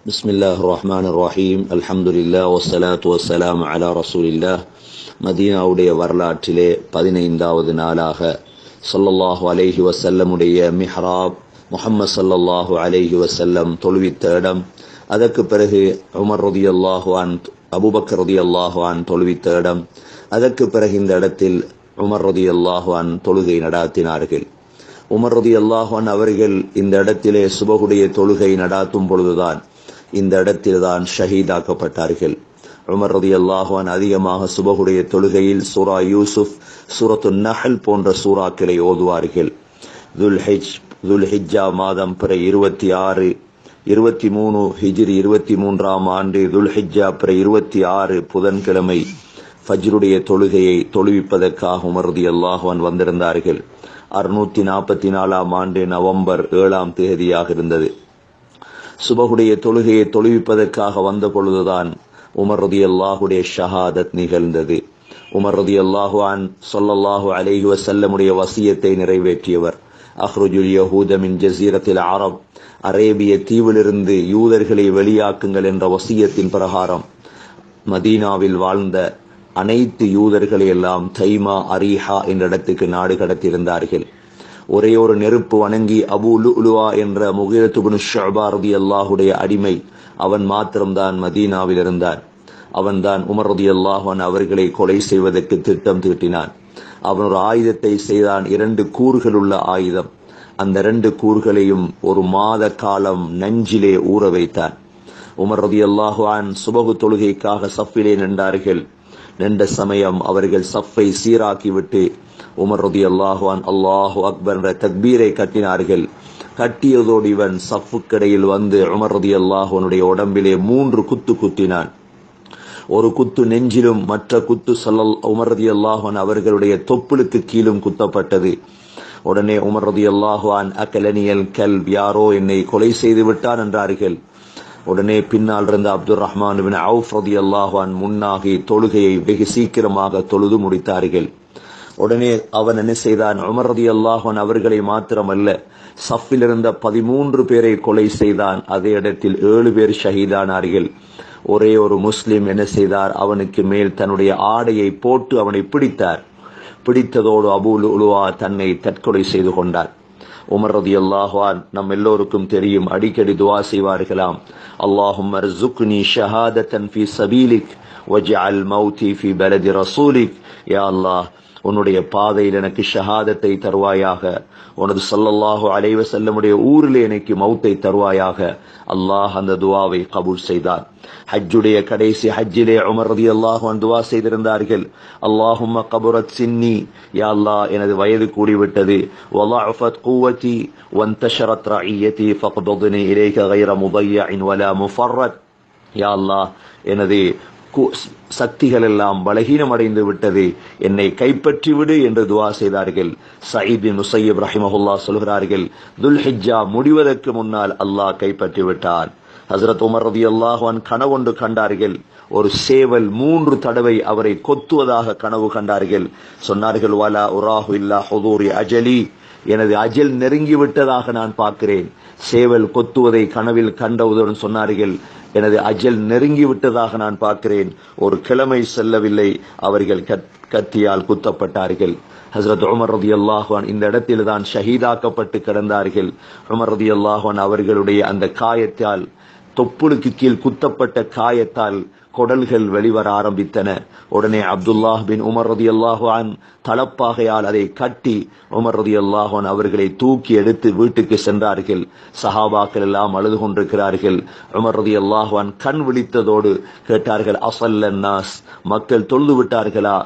بسم الله الرحمن الرحيم الحمد لله والصلاة والسلام على رسول الله மதீனாவுடைய வரலாற்றிலே பதினைந்தாவது நாளாக ஸல்லல்லாஹு அலைஹி வஸல்லமுடைய மிஹ்ராப் முஹம்மது ஸல்லல்லாஹு அலைஹி வஸல்லம் தொழுவித்த இடம் அதற்கு பிறகு உமர் ரதியல்லாஹு அன் அபூபக்கர் ரதியல்லாஹு அன் தொழுவித்த இடம் அதற்கு பிறகு இந்த இடத்தில் உமர் ரதியல்லாஹு அன் தொழுகை நடாத்தினார்கள் உமர் ரதியல்லாஹு அன் அவர்கள் இந்த இடத்திலே சுபகுடைய தொழுகை நடாத்தும் பொழுதுதான் இந்த இடத்தில்தான் ஷஹீதாக்கப்பட்டார்கள். உமர் ரதி அல்லாஹான் அதிகமாக சுபகுடைய தொழுகையில் சூரா யூசுப் சூரத்து நஹல் போன்ற சூறாக்களை ஓதுவார்கள். துல்ஹிஜ் துல்ஹிஜ்ஜா மாதம் பிற இருபத்தி ஆறு இருபத்தி மூணு ஹிஜ்ரி இருபத்தி மூன்றாம் ஆண்டு துல்ஹிஜ்ஜா பிற இருபத்தி ஆறு புதன்கிழமை ஃபஜ்ருடைய தொழுகையை தொழுவிப்பதற்காக உமர் ரதி அல்லாஹான் வந்திருந்தார்கள். அறுநூத்தி நாற்பத்தி நாலாம் ஆண்டு நவம்பர் ஏழாம் தேதியாக இருந்தது. சுபகுடைய தொழுகையை தொழுவிப்பதற்காக வந்த பொழுதுதான் உமர் ரதி அல்லாஹுடைய ஷஹாதத் நிகழ்ந்தது. உமர் ரதி அல்லாஹுவான் சொல்லல்லாஹு அலைஹி வசல்லமுடைய வசியத்தை நிறைவேற்றியவர். அஹ்ருஜுல் யஹூதமின் ஜசீரத்தில் அரப் அரேபிய தீவிலிருந்து யூதர்களை வெளியாக்குங்கள் என்ற வசியத்தின் பிரகாரம் மதீனாவில் வாழ்ந்த அனைத்து யூதர்களை எல்லாம் தைமா அரீஹா என்ற இடத்துக்கு நாடு கடத்தியிருந்தார்கள். ஒரே ஒரு நெருப்பு வணங்கி அபு லுலுவா என்ற முகிரத்துபுனு ஷபா ரதி அல்லாஹுடைய அடிமை. அவன் மாத்திரம்தான் மதீனாவில் இருந்தான். அவன்தான் உமர் ரதி அல்லாஹன் அவர்களை கொலை செய்வதற்கு திட்டம் தீட்டினான். அவன் ஒரு ஆயுதத்தை செய்தான். இரண்டு கூறுகள் உள்ள ஆயுதம். அந்த இரண்டு கூறுகளையும் ஒரு மாத காலம் நஞ்சிலே ஊற வைத்தான். உமர் ரதி அல்லாஹான் சுபகு தொழுகைக்காக சஃபிலே நின்றார்கள். நின்ற சமயம் அவர்கள் சஃப்பை சீராக்கிவிட்டு உமர் ரதி அல்லாஹுவான் அல்லாஹு அக்பர் என்ற தக்பீரை கட்டினார்கள். கட்டியதோடு இவன் சஃப்புக்கடையில் வந்து உமர் ரதி அல்லாஹுவனுடைய உடம்பிலே மூன்று குத்து குத்தினான். ஒரு குத்து நெஞ்சிலும் மற்ற குத்து சல்லல் உமர் ரதி அல்லாஹான் அவர்களுடைய தொப்புளுக்கு கீழும் குத்தப்பட்டது. உடனே உமர் ரதி அல்லாஹுவான் அக்கலனியல் கல் யாரோ என்னை கொலை செய்து விட்டான் என்றார்கள். உடனே பின்னால் இருந்த அப்துல் ரஹ்மான் அவுஃப் ரதி அல்லாஹான் முன்னாகி தொழுகையை வெகு சீக்கிரமாக தொழுது முடித்தார்கள். உடனே அவன் என்ன செய்தான்? உமர் ரதி அல்லாஹன் அவர்களை மாத்திரமல்ல சஃபில் இருந்த பதிமூன்று பேரை கொலை செய்தான். அதே இடத்தில் ஏழு பேர் ஷஹீதானார்கள். ஒரே ஒரு முஸ்லிம் என்ன செய்தார்? அவனுக்கு மேல் தன்னுடைய ஆடையை போட்டு அவனை பிடித்தார். பிடித்ததோடு அபுல் உலுவா தன்னை தற்கொலை செய்து கொண்டார். உமர் ரதி அல்லாஹான் நம் எல்லோருக்கும் தெரியும் அடிக்கடி துவா செய்வார்களாம். அல்லாஹும் அர்சுக்னி ஷஹாதத்தன் ஃபி சபீலிக் வஜ்அல் மௌதி ஃபி பலதி ரசூலிக். யா அல்லாஹ் உன்னுடைய பாதையில் எனக்கு ஷஹாதத்தை தருவாயாக. உனது சல்லல்லாஹு அலைவ செல்லமுடைய ஊரில் எனக்கு மௌத்தை தருவாயாக. அல்லாஹ் அந்த துவாவை கபூர் செய்தார். ஹஜ்ஜுடைய கடைசி ஹஜ்ஜிலே உமர் ரதி அல்லாஹு துவா செய்திருந்தார்கள். அல்லாஹும் கபுரத் சின்னி. யா அல்லா எனது வயது கூடிவிட்டது. வலாஃபத் கூவத்தி ஒன் தஷரத் ரஇயத்தி ஃபக்பதுனி இலேக கைர இன் வலா முஃபர்ரத். யா அல்லாஹ் எனது சக்திகள் எல்லாம் பலகீனம் அடைந்து விட்டது. என்னை கைப்பற்றி விடு என்று துவா செய்தார்கள். சயீத் பின் முசையப் ரஹிமஹுல்லா சொல்கிறார்கள் துல்ஹிஜ்ஜா முடிவதற்கு முன்னால் அல்லாஹ் கைப்பற்றி விட்டான் ஹசரத் உமர் ரதி அல்லாஹான் கனவொன்று கண்டார்கள். ஒரு சேவல் மூன்று தடவை அவரை கொத்துவதாக கனவு கண்டார்கள். சொன்னார்கள் வாலா உராஹு இல்லா ஹுதூரி அஜலி. எனது அஜல் நெருங்கி விட்டதாக நான் பார்க்கிறேன். சேவல் கொத்துவதை கனவில் கண்டவுடன் சொன்னார்கள் எனது அஜல் நெருங்கி விட்டதாக நான் பார்க்கிறேன். ஒரு கிழமை செல்லவில்லை. அவர்கள் கத்தியால் குத்தப்பட்டார்கள். ஹசரத் உமர் ரதி அல்லாஹான் இந்த இடத்தில் தான் ஷஹீதாக்கப்பட்டு கிடந்தார்கள். உமர் ரதி அல்லாஹான் அவர்களுடைய அந்த காயத்தால் தொப்புளுக்கு கீழ் குத்தப்பட்ட காயத்தால் குடல்கள் வெளிவர ஆரம்பித்தன. உடனே அப்துல்லாஹ் பின் உமர் ரதி அல்லாஹான் தலப்பாகையால் அதை கட்டி உமர் ரதி அல்லாஹான் அவர்களை தூக்கி எடுத்து வீட்டுக்கு சென்றார்கள். சஹாபாக்கள் எல்லாம் அழுது கொண்டிருக்கிறார்கள். உமர் ரதி அல்லாஹான் கண் விழித்ததோடு கேட்டார்கள் அசல்ல நாஸ். மக்கள் தொழுது விட்டார்களா?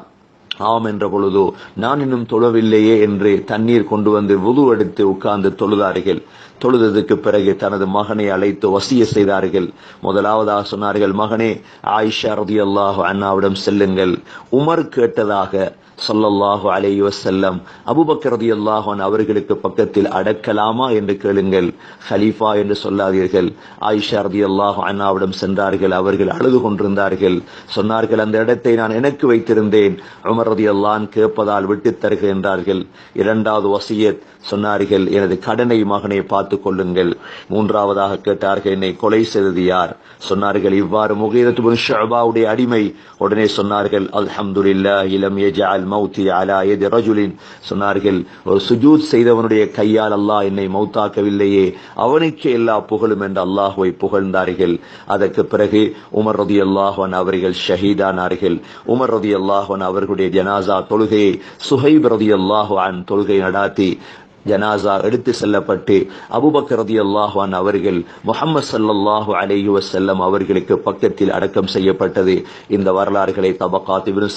ஆம் என்ற பொழுதோ நான் இன்னும் தொழவில்லையே என்று தண்ணீர் கொண்டு வந்து உது எடுத்து உட்கார்ந்து தொழுதார்கள். தொழுததுக்கு பிறகு தனது மகனை அழைத்து வசிய செய்தார்கள். முதலாவதாக சொன்னார்கள் மகனே ஆயிஷா ரதி அல்லாஹு அண்ணாவிடம் செல்லுங்கள். உமர் கேட்டதாக சொல்லல்லாஹு அலைய வசல்லம் அபூபக்கர் அல்லாஹன் அவர்களுக்கு பக்கத்தில் அடக்கலாமா? என்று கேளுங்கள். ஹலீஃபா என்று சொல்லாதீர்கள். ஆயிஷா ரலியல்லாஹு அண்ணாவிடம் சென்றார்கள். அவர்கள் அழுது கொண்டிருந்தார்கள். சொன்னார்கள் அந்த இடத்தை நான் எனக்கு வைத்திருந்தேன். உமர் உமர் ரதி அல்லான் கேட்பதால் விட்டுத் தருகின்றார்கள் இரண்டாவது வசியத் சொன்னார்கள் எனது கடனை மகனை பார்த்துக் கொள்ளுங்கள். மூன்றாவதாக கேட்டார்கள் என்னை கொலை செய்தது யார்? சொன்னார்கள் இவ்வாறு முகீரத்து ஷபாவுடைய அடிமை. உடனே சொன்னார்கள் அல்ஹம்துலில்லா இலம் யஜஅல் மௌத்தி அலா யதி ரஜுலின். சொன்னார்கள் ஒரு சுஜூத் செய்தவனுடைய கையால் அல்லாஹ் என்னை மௌத்தாக்கவில்லையே அவனுக்கே எல்லா புகழும் என்று அல்லாஹுவை புகழ்ந்தார்கள். அதற்கு பிறகு உமர் ரதி அல்லாஹன் அவர்கள் ஷஹீதானார்கள். உமர் ரதி அல்லாஹன் அவர்களுடைய ஜனாசா தொழுகையை சுஹைப் ரதி அல்லாஹான் தொழுகை நடாத்தி ஜனாசா எடுத்து செல்லப்பட்டு அபுபக்கர் ரதி அல்லாஹான் அவர்கள் முகமது சல்லாஹு அலேஹி வசல்லம் அவர்களுக்கு பக்கத்தில் அடக்கம் செய்யப்பட்டது. இந்த வரலாறுகளை தபகாத் இப்னு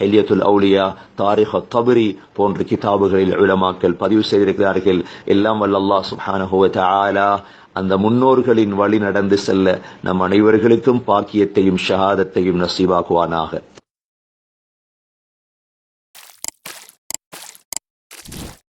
ஹெலியத்துல் அவுலியா தாரிஹ் தபரி போன்ற கிதாபுகளில் உலமாக்கள் பதிவு செய்திருக்கிறார்கள். எல்லாம் வல்லல்லா அல்லாஹ் சுப்ஹானஹு அந்த முன்னோர்களின் வழி நடந்து செல்ல நம் அனைவர்களுக்கும் பாக்கியத்தையும் ஷஹாதத்தையும் நசீபாக்குவானாக.